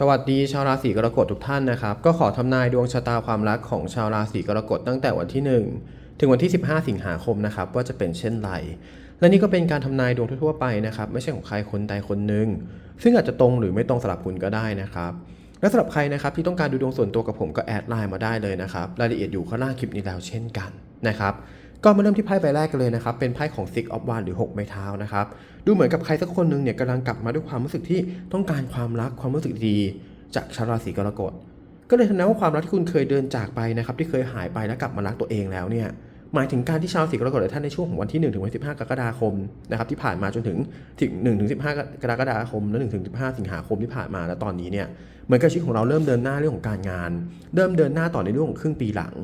สวัสดีชาวราศีกรกฎทุกท่านนะครับ ก็ขอทำนายดวงชะตาความรักของชาวราศีกรกฎตั้งแต่วันที่ 1 ถึงวันที่ 15 สิงหาคมนะครับว่าจะเป็นเช่นไร และนี่ก็เป็นการทำนายดวงทั่วไปนะครับไม่ใช่ของใครคนใดคนหนึ่งซึ่งอาจจะตรงหรือไม่ตรงสำหรับคุณก็ได้นะครับและสำหรับใครนะครับที่ต้องการดูดวงส่วนตัวกับผมก็แอดไลน์มาได้เลยนะครับรายละเอียดอยู่ข้างล่างคลิปนี้แล้วเช่นกันนะครับ ก็มาเริ่มที่ไพ่ใบแรกกันเลยนะครับ เป็นไพ่ของ Six of Wands หรือ 6 ไม้เท้านะครับ ดูเหมือนกับใครสักคนหนึ่งเนี่ยกำลังกลับมาด้วยความรู้สึกที่ต้องการความรักความรู้สึกดีจากชาวราศีกรกฎ ก็เลยทำนายว่าความรักที่คุณเคยเดินจากไปนะครับ ที่เคยหายไปแล้วกลับมารักตัวเองแล้วเนี่ย หมายถึงการที่ชาวราศีกรกฎหลายท่านในช่วงของวันที่ 1 ถึงวันที่15 กรกฎาคมนะครับที่ผ่านมาจนถึงถึง1ถึง15 กรกฎาคมและ1ถึง15 สิงหาคมที่ผ่านมาแล้วตอนนี้เนี่ยเหมือนกับชีวิตของเราเริ่มเดินหน้าเรื่องของการงาน เริ่มเดินหน้าต่อในเรื่องของครึ่งปีหลัง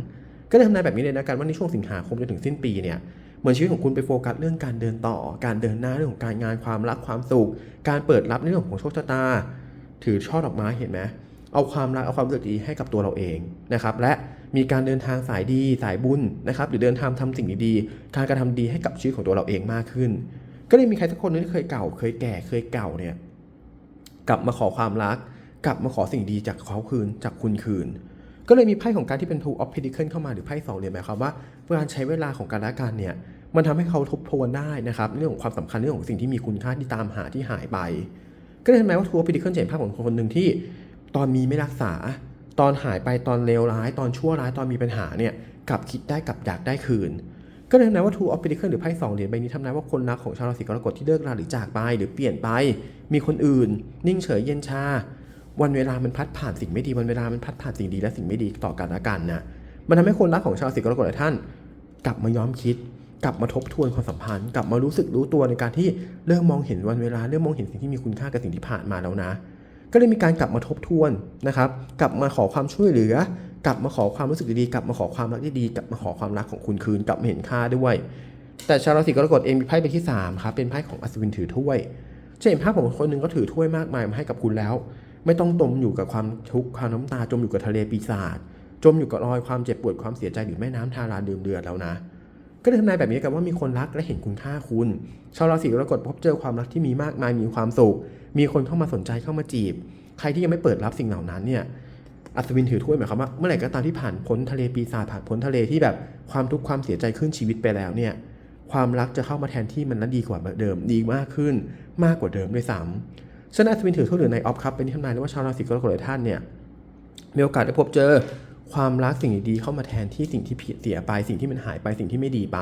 ก็เลยทำนายแบบนี้เลยนะกันว่าในช่วงสิงหาคมจนถึงสิ้นปีเนี่ยเหมือนชีวิตของคุณไปโฟกัสเรื่องการเดินต่อ การเดินหน้าเรื่องของการงานความรักความสุข การเปิดรับในเรื่องของโชคชะตา ถือช่อดอกไม้เห็นไหมเอาความรักเอาความรู้สึกดีให้กับตัวเราเองนะครับและมีการเดินทางสายดีสายบุญนะครับหรือเดินทางทำสิ่งดีๆการกระทำดีให้กับชีวิตของตัวเราเองมากขึ้น ก็เลยมีใครสักคนนึงที่เคยเก่า เคยแก่เคยเก่าเนี่ยกลับมาขอความรัก กลับมาขอสิ่งดีจากเขาคืนจากคุณคืน ก็เลยมีไพ่ของการที่เป็น two of pentacle เข้ามาหรือไพ่สองเหรียญหมายความว่าการใช้เวลาของการละกันเนี่ยมันทำให้เขาทบทวนได้นะครับเรื่องของความสำคัญเรื่องของสิ่งที่มีคุณค่าที่ตามหาที่หายไป ก็เลยทำนายว่า two of pentacle จะเห็นภาพของคนคนหนึ่งที่ ตอนมีไม่รักษา ตอนหายไปตอนเลวร้าย ตอนชั่วร้ายตอนมีปัญหาเนี่ยกลับคิดได้กลับอยากได้คืน ก็เลยทำนายว่า two of pentacle หรือไพ่สองเหรียญใบนี้ทำนายว่าคนรักของชาวราศีกรกฎที่เลิกราหรือจากไปหรือเปลี่ยนไป มีคนอื่น นิ่งเฉยเย็นชา วันเวลามันพัดผ่านสิ่งไม่ดีวันเวลามันพัดผ่านสิ่งดีและสิ่งไม่ดีต่อกันและกันนะมันทำให้คนรักของชาวราศีกรกฎหลายท่าน กลับมาย้อมคิด กลับมาทบทวนความสัมพันธ์ กลับมารู้สึกรู้ตัวในการที่เริ่มมองเห็นวันเวลาเริ่มมองเห็นสิ่งที่มีคุณค่ากับสิ่งที่ผ่านมาแล้วนะ ก็เลยมีการกลับมาทบทวนนะครับ กลับมาขอความช่วยเหลือ กลับมาขอความรู้สึกดีๆกลับมาขอความรักที่ดีกลับมาขอความรักของคุณคืนกลับมาเห็นค่าด้วย แต่ชาวราศีกรกฎเองมีไพ่ใบที่3ครับเป็นไพ่ของอัศวินถือถ้วยจะเห็นภาพของคนหนึ่งก็ถือถ้วยมากมายมาให้กับคุณแล้ว ไม่ต้องจมอยู่กับความทุกข์ความน้ำตาจมอยู่กับทะเลปีศาจจมอยู่กับรอยความเจ็บปวดความเสียใจหรือแม่น้ำทาราดื่มเดือดแล้วนะก็เลยทำนายแบบนี้กันว่ามีคนรักและเห็นคุณค่าคุณ ชาวราศีกรกฎพบเจอความรักที่มีมากมายมีความสุข มีคนเข้ามาสนใจเข้ามาจีบ ใครที่ยังไม่เปิดรับสิ่งเหล่านั้นเนี่ยอัศวินถือถ้วยหมายความว่าเมื่อไหร่ก็ตามที่ผ่านพ้นทะเลปีศาจผ่านพ้นทะเลที่แบบความทุกข์ความเสียใจขึ้นชีวิตไปแล้วเนี่ยความรักจะเข้ามาแทนที่มันและดีกว่าเดิมดีมากขึ้นมากกว่าเดิมด้วยซ้ำ ฉะนั้นอัศวินถือถ้วยหรือในออฟครับเป็นที่ทำนายว่าชาวราศีกรกฎหลายท่านเนี่ยมีโอกาสได้พบเจอความรักสิ่งดีๆเข้ามาแทนที่สิ่งที่ผิดเสียไปสิ่งที่มันหายไปสิ่งที่ไม่ดีไป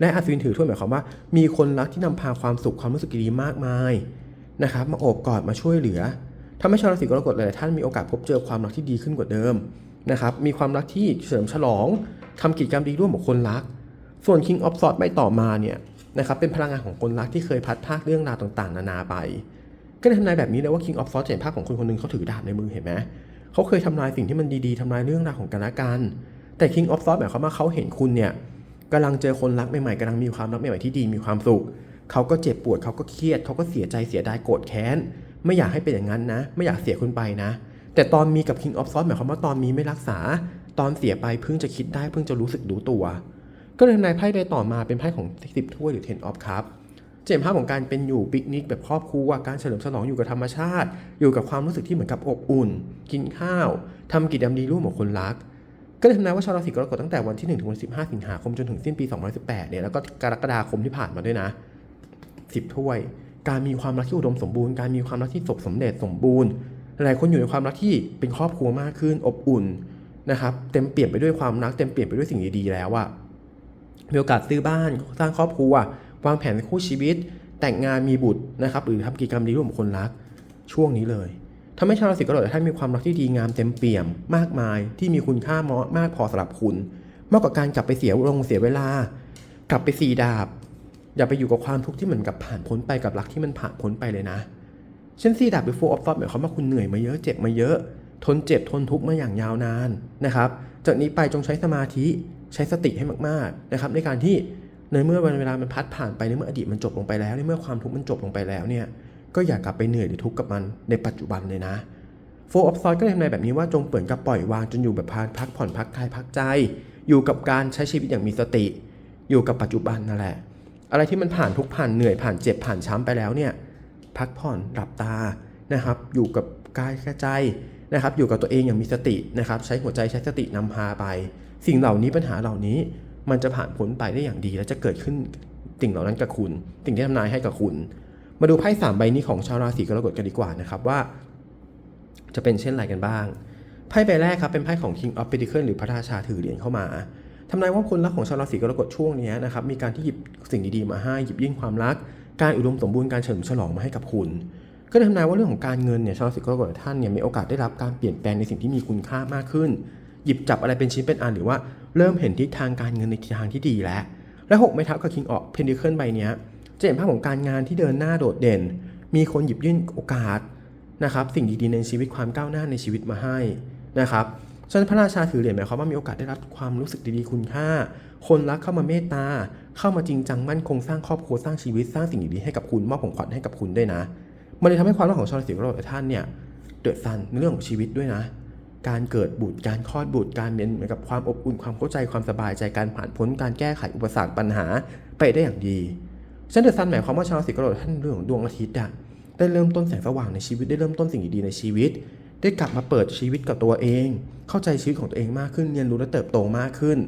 และอัศวินถือถ้วยหมายความว่า มีคนรักที่นำพาความสุขความรู้สึกดีมากมายนะครับมาโอบกอดมาช่วยเหลือทำให้ชาวราศีกรกฎหลายท่านมีโอกาสพบเจอความรักที่ดีขึ้นกว่าเดิมนะครับมีความรักที่เฉลิมฉลองทำกิจกรรมดีร่วมกับคนรัก ส่วน King of Swords ใบต่อมาเนี่ยนะครับเป็นพลังงานของคนรักที่เคยพัดพากเรื่องราวต่างๆ นานาไป ก็เลยทำนายแบบนี้เลยว่า King of Swords เห็นภาพของคนคนหนึงเขาถือดาบในมือเห็นไหมเขาเคยทำลายสิ่งที่มันดีๆทำลายเรื่องราวของกันและกัน แต่ King of Swords หมายความว่าเขาเห็นคุณเนี่ยกำลังเจอคนรักใหม่ๆกำลังมีความรักใหม่ๆที่ดีมีความสุขเขาก็เจ็บปวดเขาก็เครียดเขาก็เสียใจเสียดายโกรธแค้น ไม่อยากให้เป็นอย่างนั้นนะ ไม่อยากเสียคุณไปนะ แต่ตอนมีกับ King of Swords หมายความว่าตอนมีไม่รักษา ตอนเสียไปเพิ่งจะคิดได้เพิ่งจะรู้สึกรู้ตัว ก็เลยทำนายไพ่ใบต่อมาเป็นไพ่ของสิบถ้วยหรือ Ten of Cups จะเห็นภาพของการเป็นอยู่ปิกนิกแบบครอบครัวการเฉลิมฉลองอยู่กับธรรมชาติ อยู่กับความรู้สึกที่เหมือนกับอบอุ่น กินข้าวทำกิจกรรมดีร่วมกับคนรัก ก็เลยทำนายว่าชาวราศีกรกฎตั้งแต่วันที่1ถึงวันที่15 สิงหาคมจนถึงสิ้นปี 2018 เนี่ยแล้วก็กรกฎาคมที่ผ่านมาด้วยนะ 10 ถ้วย การมีความรักที่อุดมสมบูรณ์การมีความรักที่สมสมเด็จสมบูรณ์หลายคนอยู่ในความรักที่เป็นครอบครัวมากขึ้นอบอุ่นนะครับเต็มเปลี่ยมไปด้วยความรักเต็มเปลี่ยมไปด้วยสิ่งดีๆแล้วอะมีโอกาสซื้อบ้านสร้างครอบครัว วางแผนคู่ชีวิต แต่งงานมีบุตรนะครับ หรือทำกิจกรรมดีร่วมกับคนรัก ช่วงนี้เลยทำให้ชาวราศีกรกฎท่านมีความรักที่ดีงามเต็มเปี่ยม มากมายที่มีคุณค่ามากพอสำหรับคุณ มากกว่าการกลับไปเสียลงเสียเวลา กลับไปสีดาบ อย่าไปอยู่กับความทุกข์ที่เหมือนกับผ่านพ้นไปกับรักที่มันผ่านพ้นไปเลยนะเช่นซีดับหรือโฟออฟฟอหมายความว่าคุณเหนื่อยมาเยอะเจ็บมาเยอะ ทนเจ็บทนทุกข์มาอย่างยาวนานนะครับจากนี้ไปจงใช้สมาธิใช้สติให้มากๆนะครับในการที่ ในเมื่อวันเวลามันพัดผ่านไปในเมื่ออดีตมันจบลงไปแล้วในเมื่อความทุกข์มันจบลงไปแล้วเนี่ยก็อย่ากลับไปเหนื่อยหรือทุกข์กับมันในปัจจุบันเลยนะโฟออฟซอยก็เลยทำนายแบบนี้ว่าจงเปิดกับปล่อยวางจนอยู่แบบพักผ่อนพักกายพักใจ อยู่กับการใช้ชีวิตอย่างมีสติ อยู่กับปัจจุบันนั่นแหละ อะไรที่มันผ่านทุกข์ผ่านเหนื่อยผ่านเจ็บผ่านช้ำไปแล้วเนี่ยพักผ่อนหลับตานะครับ อยู่กับกายกระใจนะครับ อยู่กับตัวเองอย่างมีสตินะครับ ใช้หัวใจใช้สตินำพาไป สิ่งเหล่านี้ปัญหาเหล่านี้ มันจะผ่านพ้นไปได้อย่างดี และจะเกิดขึ้นสิ่งเหล่านั้นกับคุณ สิ่งที่ทำนายให้กับคุณ มาดูไพ่สามใบนี้ของชาวราศีกรกฎกันดีกว่านะครับว่า จะเป็นเช่นไรกันบ้าง ไพ่ใบแรกครับเป็นไพ่ของ King of Pentacles หรือพระราชาถือเหรียญเข้ามาทำนายว่าคนรักของชาวราศีกรกฎช่วงนี้นะครับมีการที่หยิบสิ่งดีๆมาให้หยิบยื่นความรัก การอุดมสมบูรณ์การเฉลิมฉลองมาให้กับคุณ ก็เลยทำนายว่าเรื่องของการเงินเนี่ยชาวราศีกรกฎท่านเนี่ยมีโอกาสได้รับการเปลี่ยนแปลงในสิ่งที่มีคุณค่ามากขึ้น หยิบจับอะไรเป็นชิ้นเป็นอันหรือว่า เริ่มเห็นทิศทางการเงินในทิศทางที่ดีแล้ว และหกไม้เท้ากับ King of Pentacles ใบนี้จะเห็นภาพของการงานที่เดินหน้าโดดเด่น มีคนหยิบยื่นโอกาสนะครับสิ่งดีๆในชีวิตความก้าวหน้าในชีวิตมาให้นะครับฉะนั้นพระราชาถือเหรียญหมายความว่ามีโอกาสได้รับความรู้สึกดีๆคุณค่า คนรักเข้ามาเมตตา เข้ามาจริงจังมั่นคงสร้างครอบครัวสร้างชีวิตสร้างสิ่งดีๆให้กับคุณมอบของขวัญให้กับคุณด้วยนะ มันเลยทำให้ความรักของชาวราศีกรกฎท่านเนี่ยเดือดซันในเรื่องของชีวิตด้วยนะ การเกิดบุตรการคลอดบุตรการเป็นเหมือนกับความอบอุ่นความเข้าใจความสบายใจการผ่านพ้นการแก้ไขอุปสรรคปัญหาไปได้อย่างดีฉันเดอดซันหมายความว่าชาวราศีกรกฎท่านเรื่องของดวงอาทิตย์อะได้เริ่มต้นแสงสว่างในชีวิตได้เริ่มต้นสิ่งดีๆในชีวิต ได้กลับมาเปิดชีวิตกับตัวเอง เข้าใจชีวิตของตัวเองมากขึ้นเรียนรู้และเติบโตมากขึ้น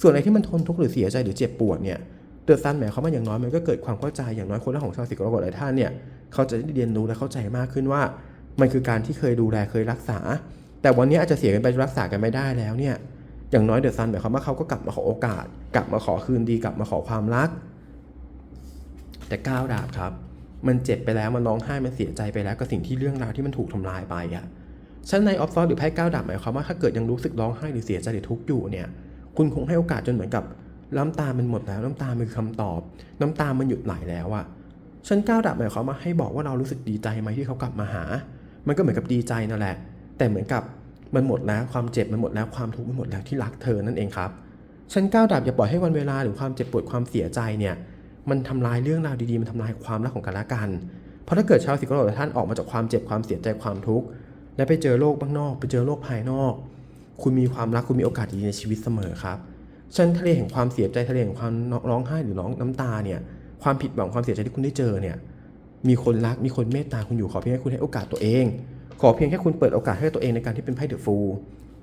ส่วนอะไรที่มันทนทุกข์หรือเสียใจหรือเจ็บปวดเนี่ยเดอดซันหมายความว่าอย่างน้อยมันก็เกิดความเข้าใจอย่างน้อยคนละของชาวสิกรกฎหลายท่านเนี่ยเขาจะได้เรียนรู้และเข้าใจมากขึ้นว่า มันคือการที่เคยดูแลเคยรักษา แต่วันนี้อาจจะเสียกันไปรักษากันไม่ได้แล้วเนี่ยอย่างน้อยเดือดซันหมายความว่าเขาก็กลับมาขอโอกาส กลับมาขอคืนดีกลับมาขอความรัก แต่ก้าวดาบครับ มันเจ็บไปแล้วมันร้องไห้มันเสียใจไปแล้วกับสิ่งที่เรื่องราวที่มันถูกทำลายไปอะชั้นในออฟซอร์หรือไพ่ก้าวดาบหมายความว่าถ้าเกิดยังรู้สึกร้องไห้หรือเสียใจหรือทุกข์อยู่เนี่ย คุณคงให้โอกาสจนเหมือนกับน้ำตามันหมดแล้ว น้ำตามันคือคำตอบ น้ำตามันหยุดไหลแล้วอะชั้นก้าวดาบหมายความว่าให้บอกว่าเรารู้สึกดีใจไหมที่เขากลับมาหา มันก็เหมือนกับดีใจนั่นแหละ แต่เหมือนกับมันหมดแล้วความเจ็บมันหมดแล้วความทุกข์มันหมดแล้วที่รักเธอนั่นเองครับชั้นก้าวดาบอย่าปล่อยให้วันเวลาหรือความเจ็บปวดความเสียใจเนี่ยมันทำลายเรื่องราวดีๆ มันทำลายความรักของกันและกัน เพราะถ้าเกิดชาวสิงคโปร์ท่านออกมาจากความเจ็บความเสียใจความทุกข์และไปเจอโลกบ้างนอก ไปเจอโลกภายนอก คุณมีความรักคุณมีโอกาสดีในชีวิตเสมอครับฉันทะเลแห่งความเสียใจทะเลแห่งความร้องไห้หรือร้องน้ำตาเนี่ยความผิดหวังความเสียใจที่คุณได้เจอเนี่ยมีคนรักมีคนเมตตาคุณอยู่ขอเพียงให้คุณให้โอกาสตัวเอง ขอเพียงแค่คุณเปิดโอกาสให้ตัวเองในการที่เป็นไพ่เดอะฟูล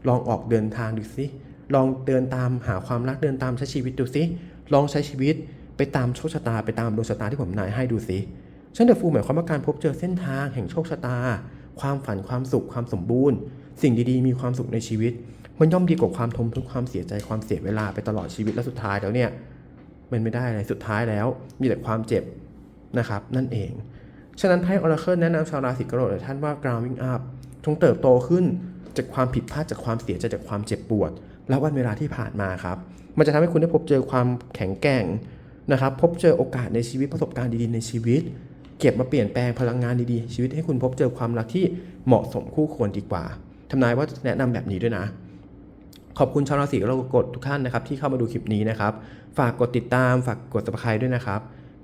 ลองออกเดินทางดูสิลองเดินตามหาความรักเดินตามใช้ชีวิตดูสิลองใช้ชีวิตไปตามโชคชะตาไปตามดวงชะตาที่ผมนายให้ดูสิฉันเดอะฟูลหมายความว่าการพบเจอเส้นทางแห่งโชคชะตา ความฝันความสุขความสมบูรณ์ สิ่งดีๆ มีความสุขในชีวิต มันย่อมดีกว่าความทมทุกข์ความเสียใจความเสียเวลาไปตลอดชีวิตและสุดท้ายแล้วเนี่ยมันไม่ได้อะไรสุดท้ายแล้ว มีแต่ความเจ็บนะครับนั่นเอง ฉะนั้นไพ่ออราเคิลแนะนำชาวราศีกรกฎท่านว่า grounding up จงเติบโตขึ้นจากความผิดพลาดจากความเสียใจจากความเจ็บปวด และวันเวลาที่ผ่านมาครับ มันจะทำให้คุณได้พบเจอความแข็งแกร่งนะครับ พบเจอโอกาสในชีวิตประสบการณ์ดีๆในชีวิต เก็บมาเปลี่ยนแปลงพลังงานดีๆ ชีวิตให้คุณพบเจอความรักที่เหมาะสมคู่ควรดีกว่าทำนายว่าแนะนำแบบนี้ด้วยนะ ขอบคุณชาวราศีกรกฎทุกท่านนะครับที่เข้ามาดูคลิปนี้นะครับ ฝากกดติดตามฝากกด subscribe ด้วยนะครับ